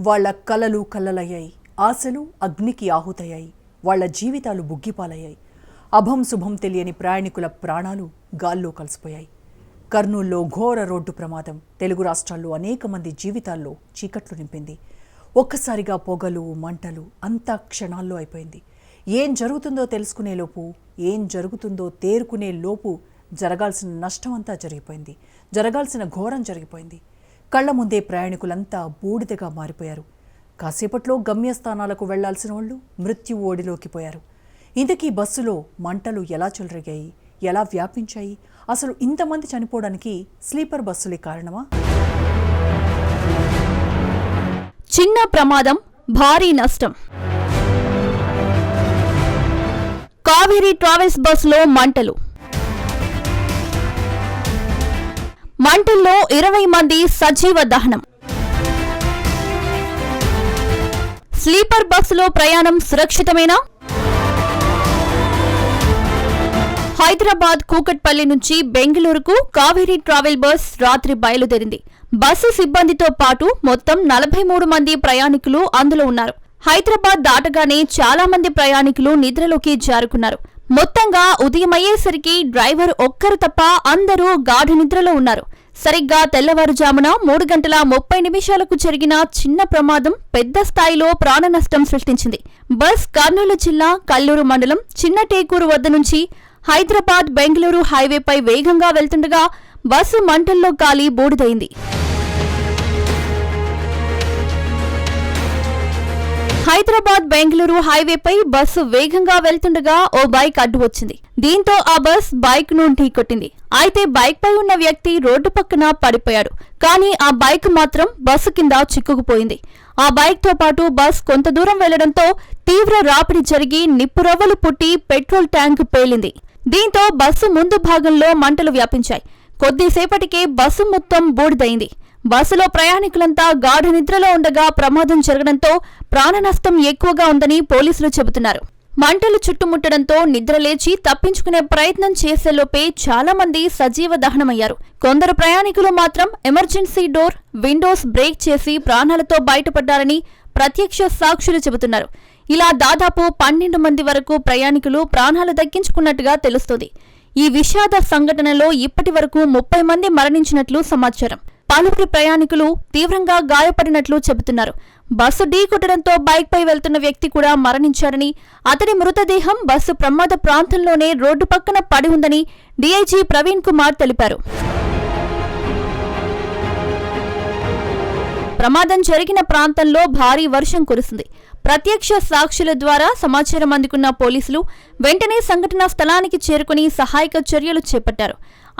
వాళ్ళ కలలు కలలయ్యాయి ఆశలు అగ్నికి ఆహుతయ్యాయి. వాళ్ళ జీవితాలు బుగ్గిపాలయ్యాయి. అభం శుభం తెలియని ప్రయాణికుల ప్రాణాలు గాల్లో కలిసిపోయాయి. కర్నూల్లో ఘోర రోడ్డు ప్రమాదం తెలుగు రాష్ట్రాల్లో అనేక మంది జీవితాల్లో చీకట్లు నింపింది. ఒక్కసారిగా పొగలు మంటలు అంతా క్షణాల్లో అయిపోయింది. ఏం జరుగుతుందో తెలుసుకునే లోపు ఏం జరుగుతుందో తేరుకునే లోపు జరగాల్సిన నష్టం అంతా జరిగిపోయింది. జరగాల్సిన ఘోరం జరిగిపోయింది. కళ్ళ ముందే ప్రయాణికులంతా బూడిదగా మారిపోయారు. కాసేపట్లో గమ్యస్థానాలకు వెళ్ళాల్సిన వాళ్ళు మృత్యు ఓడిలోకి పోయారు. ఇంతకీ బస్సులో మంటలు ఎలా చెలరేగాయి? ఎలా వ్యాపించాయి? అసలు ఇంతమంది చనిపోవడానికి స్లీపర్ బస్సులే కారణమా? చిన్న ప్రమాదం భారీ నష్టం. కావేరీ ట్రావెల్స్ బస్సులో మంటలు. మంటల్లో ఇరవై మంది సజీవ దహనం. స్లీపర్ బస్సులో ప్రయాణం సురక్షితమేనా? హైదరాబాద్ కూకట్పల్లి నుంచి బెంగళూరుకు కావేరీ ట్రావెల్ బస్ రాత్రి బయలుదేరింది. బస్సు సిబ్బందితో పాటు మొత్తం నలభై మూడు మంది ప్రయాణికులు అందులో ఉన్నారు. హైదరాబాద్ దాటగానే చాలా మంది ప్రయాణికులు నిద్రలోకి జారుకున్నారు. మొత్తంగా ఉదయమయ్యేసరికి డ్రైవర్ ఒక్కరు తప్ప అందరూ గాఢ నిద్రలో ఉన్నారు. సరిగ్గా తెల్లవారుజామున మూడు గంటల ముప్పై నిమిషాలకు జరిగిన చిన్న ప్రమాదం పెద్ద స్థాయిలో ప్రాణ నష్టం సృష్టించింది. బస్ కర్నూలు జిల్లా కల్లూరు మండలం చిన్న టేకూరు వద్ద నుంచి హైదరాబాద్ బెంగళూరు హైవేపై వేగంగా వెళ్తుండగా బస్సు మంటల్లో కాలి బూడిదైంది. హైదరాబాద్ బెంగళూరు హైవేపై బస్సు వేగంగా వెళ్తుండగా ఓ బైక్ అడ్డు వచ్చింది. దీంతో ఆ బస్ బైక్ను ఢీకొట్టింది. అయితే బైక్ పై ఉన్న వ్యక్తి రోడ్డు పక్కన పడిపోయాడు. కానీ ఆ బైక్ మాత్రం బస్సు కింద చిక్కుకుపోయింది. ఆ బైక్తో పాటు బస్ కొంత దూరం వెళ్ళడంతో తీవ్ర రాపిడి జరిగి నిప్పురవ్వలు పుట్టి పెట్రోల్ ట్యాంక్ పేలింది. దీంతో బస్సు ముందు భాగంలో మంటలు వ్యాపించాయి. కొద్దిసేపటికే బస్సు మొత్తం బూడిదైంది. బస్సులో ప్రయాణికులంతా గాఢ నిద్రలో ఉండగా ప్రమాదం జరగడంతో ప్రాణ నష్టం ఎక్కువగా ఉందని పోలీసులు చెబుతున్నారు. మంటలు చుట్టుముట్టడంతో నిద్రలేచి తప్పించుకునే ప్రయత్నం చేసేలోపే చాలా మంది సజీవ దహనమయ్యారు. కొందరు ప్రయాణికులు మాత్రం ఎమర్జెన్సీ డోర్ విండోస్ బ్రేక్ చేసి ప్రాణాలతో బయటపడ్డారని ప్రత్యక్ష సాక్షులు చెబుతున్నారు. ఇలా దాదాపు పన్నెండు మంది వరకు ప్రయాణికులు ప్రాణాలు దక్కించుకున్నట్టుగా తెలుస్తోంది. ఈ విషాద సంఘటనలో ఇప్పటి వరకు ముప్పై మంది మరణించినట్లు సమాచారం. పలువురు ప్రయాణికులు తీవ్రంగా గాయపడినట్లు చెబుతున్నారు. బస్సు ఢీకొట్టడంతో బైక్పై వెళ్తున్న వ్యక్తి కూడా మరణించారని అతడి మృతదేహం బస్సు ప్రమాద ప్రాంతంలోనే రోడ్డు పక్కన పడి ఉందని డీఐజీ ప్రవీణ్ కుమార్ తెలిపారు. ప్రమాదం జరిగిన ప్రాంతంలో భారీ వర్షం కురిసింది ప్రత్యక్ష సాక్షుల ద్వారా సమాచారం అందుకున్న పోలీసులు వెంటనే సంఘటనా స్థలానికి చేరుకుని సహాయక చర్యలు చేపట్టారు.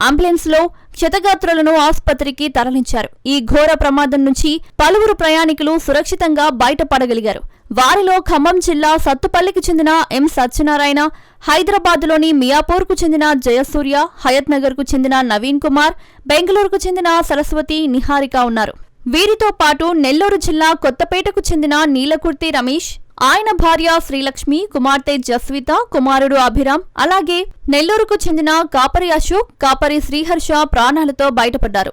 అంబులెన్స్లో క్షతగాత్రులను ఆసుపత్రికి తరలించారు. ఈ ఘోర ప్రమాదం నుంచి పలువురు ప్రయాణికులు సురక్షితంగా బయటపడగలిగారు. వారిలో ఖమ్మం జిల్లా సత్తుపల్లికి చెందిన ఎం సత్యనారాయణ హైదరాబాద్లోని మియాపూర్కు చెందిన జయసూర్య హయత్ నగర్కు చెందిన నవీన్ కుమార్ బెంగళూరుకు చెందిన సరస్వతి నిహారిక ఉన్నారు. వీరితో పాటు నెల్లూరు జిల్లా కొత్తపేటకు చెందిన నీలకుర్తి రమేష్ ఆయన భార్య శ్రీలక్ష్మి కుమార్తె జస్విత కుమారుడు అభిరామ్ అలాగే నెల్లూరుకు చెందిన కాపరి అశోక్ కాపరి శ్రీహర్ష ప్రాణాలతో బయటపడ్డారు.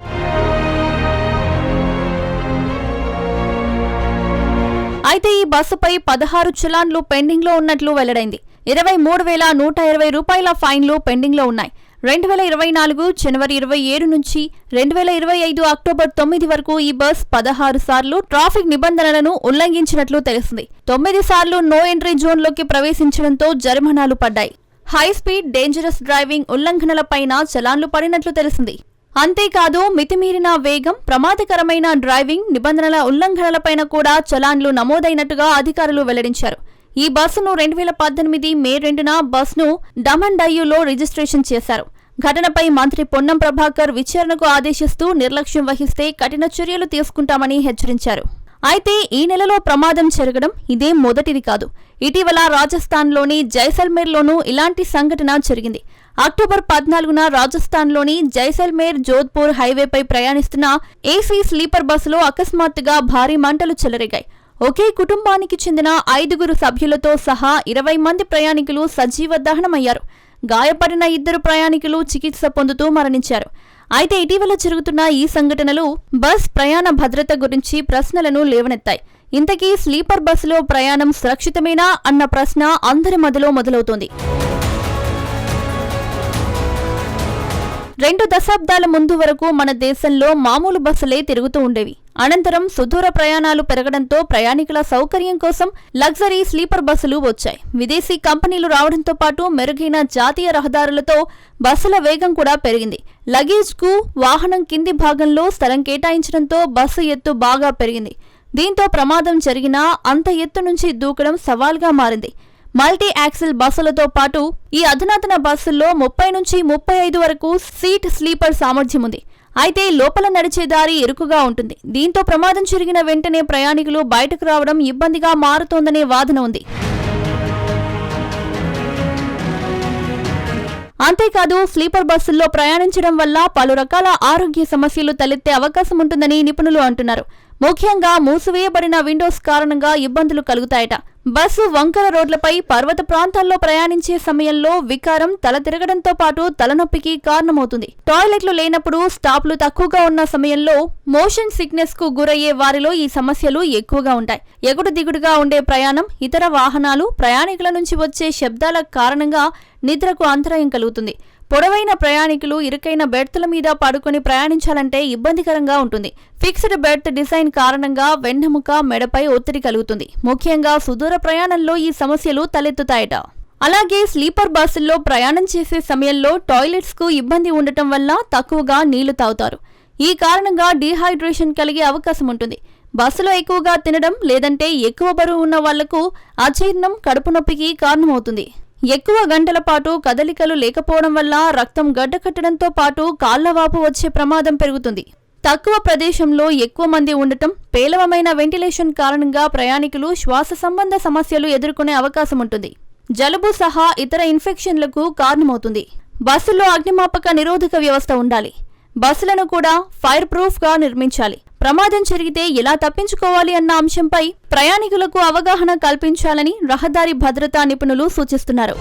అయితే ఈ బస్సుపై పదహారు చలాన్లు పెండింగ్లో ఉన్నట్లు వెల్లడైంది. ఇరవై మూడు వేల నూట ఇరవై రూపాయల ఫైన్లు పెండింగ్లో ఉన్నాయి. రెండు వేల ఇరవై నాలుగు జనవరి ఇరవై ఏడు నుంచి రెండు వేల ఇరవై ఐదు అక్టోబర్ తొమ్మిది వరకు ఈ బస్ పదహారు సార్లు ట్రాఫిక్ నిబంధనలను ఉల్లంఘించినట్లు తెలిసింది తొమ్మిది సార్లు నో ఎంట్రీ జోన్లోకి ప్రవేశించడంతో జరిమానాలు పడ్డాయి. హై స్పీడ్ డేంజరస్ డ్రైవింగ్ ఉల్లంఘనలపైన చలాన్లు పడినట్లు తెలిసింది అంతేకాదు మితిమీరిన వేగం ప్రమాదకరమైన డ్రైవింగ్ నిబంధనల ఉల్లంఘనలపైన కూడా చలాన్లు నమోదైనట్టుగా అధికారులు వెల్లడించారు. ఈ బస్సును రెండు వేల పద్దెనిమిది మే రెండున బస్ను డమన్ డయ్యూలో రిజిస్ట్రేషన్ చేశారు. ఘటనపై మంత్రి పొన్నం ప్రభాకర్ విచారణకు ఆదేశిస్తూ నిర్లక్ష్యం వహిస్తే కఠిన చర్యలు తీసుకుంటామని హెచ్చరించారు. అయితే ఈ నెలలో ప్రమాదం జరగడం ఇదే మొదటిది కాదు. ఇటీవల రాజస్థాన్లోని జైసల్మేర్లోనూ ఇలాంటి సంఘటన జరిగింది. అక్టోబర్ పద్నాలుగున రాజస్థాన్లోని జైసల్మేర్ జోధ్పూర్ హైవేపై ప్రయాణిస్తున్న ఏసీ స్లీపర్ బస్సులో అకస్మాత్తుగా భారీ మంటలు చెలరేగాయి. ఒకే కుటుంబానికి చెందిన ఐదుగురు సభ్యులతో సహా ఇరవై మంది ప్రయాణికులు సజీవ దహనమయ్యారు. గాయపడిన ఇద్దరు ప్రయాణికులు చికిత్స పొందుతూ మరణించారు. అయితే ఇటీవల జరుగుతున్న ఈ సంఘటనలు బస్ ప్రయాణ భద్రత గురించి ప్రశ్నలను లేవనెత్తాయి. ఇంతకీ స్లీపర్ బస్సులో ప్రయాణం సురక్షితమేనా అన్న ప్రశ్న అందరి మదిలో మొదలవుతోంది. రెండు దశాబ్దాల ముందు వరకు మన దేశంలో మామూలు బస్సులే తిరుగుతూ ఉండేవి. అనంతరం సుదూర ప్రయాణాలు పెరగడంతో ప్రయాణికుల సౌకర్యం కోసం లగ్జరీ స్లీపర్ బస్సులు వచ్చాయి. విదేశీ కంపెనీలు రావడంతో పాటు మెరుగైన జాతీయ రహదారులతో బస్సుల వేగం కూడా పెరిగింది. లగేజ్కు వాహనం కింది భాగంలో స్థలం కేటాయించడంతో బస్సు ఎత్తు బాగా పెరిగింది. దీంతో ప్రమాదం జరిగినా అంత ఎత్తు నుంచి దూకడం సవాల్గా మారింది. మల్టీ యాక్సిల్ బస్సులతో పాటు ఈ అధునాతన బస్సుల్లో ముప్పై నుంచి ముప్పై ఐదు వరకు సీట్ స్లీపర్ సామర్థ్యం ఉంది. అయితే లోపల నడిచే దారి ఇరుకుగా ఉంటుంది. దీంతో ప్రమాదం జరిగిన వెంటనే ప్రయాణికులు బయటకు రావడం ఇబ్బందిగా మారుతోందనే వాదన ఉంది. అంతేకాదు స్లీపర్ బస్సుల్లో ప్రయాణించడం వల్ల పలు రకాల ఆరోగ్య సమస్యలు తలెత్తే అవకాశం ఉంటుందని నిపుణులు అంటున్నారు. ముఖ్యంగా మూసివేయబడిన విండోస్ కారణంగా ఇబ్బందులు కలుగుతాయట. బస్సు వంకర రోడ్లపై పర్వత ప్రాంతాల్లో ప్రయాణించే సమయంలో వికారం తల తిరగడంతో పాటు తలనొప్పికి కారణమవుతుంది. టాయిలెట్లు లేనప్పుడు స్టాప్లు తక్కువగా ఉన్న సమయంలో మోషన్ సిక్నెస్కు గురయ్యే వారిలో ఈ సమస్యలు ఎక్కువగా ఉంటాయి. ఎగుడు దిగుడుగా ఉండే ప్రయాణం ఇతర వాహనాలు ప్రయాణికుల నుంచి వచ్చే శబ్దాల కారణంగా నిద్రకు అంతరాయం కలుగుతుంది. పొడవైన ప్రయాణికులు ఇరుకైన బెర్తుల మీద పడుకుని ప్రయాణించాలంటే ఇబ్బందికరంగా ఉంటుంది. ఫిక్స్డ్ బెర్త్ డిజైన్ కారణంగా వెన్నెముక మెడపై ఒత్తిడి కలుగుతుంది. ముఖ్యంగా సుదూర ప్రయాణంలో ఈ సమస్యలు తలెత్తుతాయట. అలాగే స్లీపర్ బస్సుల్లో ప్రయాణం చేసే సమయంలో టాయిలెట్స్కు ఇబ్బంది ఉండటం వల్ల తక్కువగా నీళ్ళు తాగుతారు. ఈ కారణంగా డీహైడ్రేషన్ కలిగే అవకాశం ఉంటుంది. బస్సులో ఎక్కువగా తినడం లేదంటే ఎక్కువ బరువు ఉన్న వాళ్ళకు అజీర్ణం కడుపు నొప్పికి కారణమవుతుంది. ఎక్కువ గంటల పాటు కదలికలు లేకపోవడం వల్ల రక్తం గడ్డకట్టడంతో పాటు కాళ్ళవాపు వచ్చే ప్రమాదం పెరుగుతుంది. తక్కువ ప్రదేశంలో ఎక్కువ మంది ఉండటం పేలవమైన వెంటిలేషన్ కారణంగా ప్రయాణికులు శ్వాస సంబంధ సమస్యలు ఎదుర్కొనే అవకాశం ఉంటుంది. జలుబు సహా ఇతర ఇన్ఫెక్షన్లకు కారణమవుతుంది. బస్సులో అగ్నిమాపక నిరోధక వ్యవస్థ ఉండాలి. బస్సులను కూడా ఫైర్ ప్రూఫ్గా నిర్మించాలి. ప్రమాదం జరిగితే ఎలా తప్పించుకోవాలి అన్న అంశంపై ప్రయాణికులకు అవగాహన కల్పించాలని రహదారి భద్రతా నిపుణులు సూచిస్తున్నారు.